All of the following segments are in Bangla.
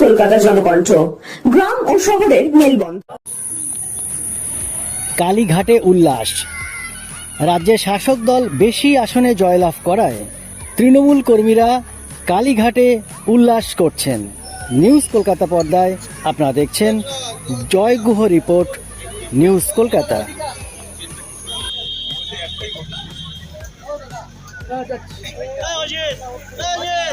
কলকাতা জনকণ্ঠ গ্রাম ও শহরের মেলবন্ধন। কালীঘাটে উল্লাস। রাজ্যের শাসক দল বেশি আসনে জয়লাভ করায়। তৃণমূল কর্মীরা কালীঘাটে উল্লাস করছেন। নিউজ কলকাতা পর্দায় আপনারা দেখছেন জয় গুহ রিপোর্ট নিউজ কলকাতা। ব্যানার্জি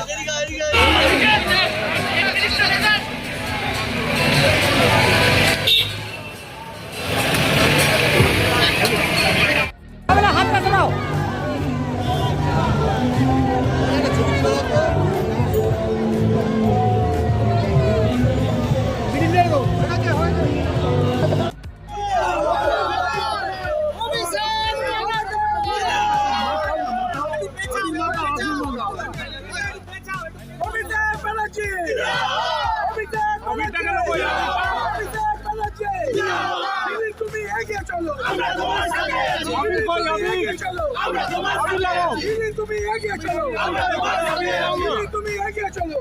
অমিতাভ ব্যানার্জি অমিতাভ ব্যানার্জি দিদি, তুমি এগিয়ে চলো দিদি, তুমি এগিয়ে চলো দিদি, তুমি এগিয়ে চলো দিদি, তুমি এগিয়ে চলো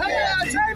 সেই মোদি কি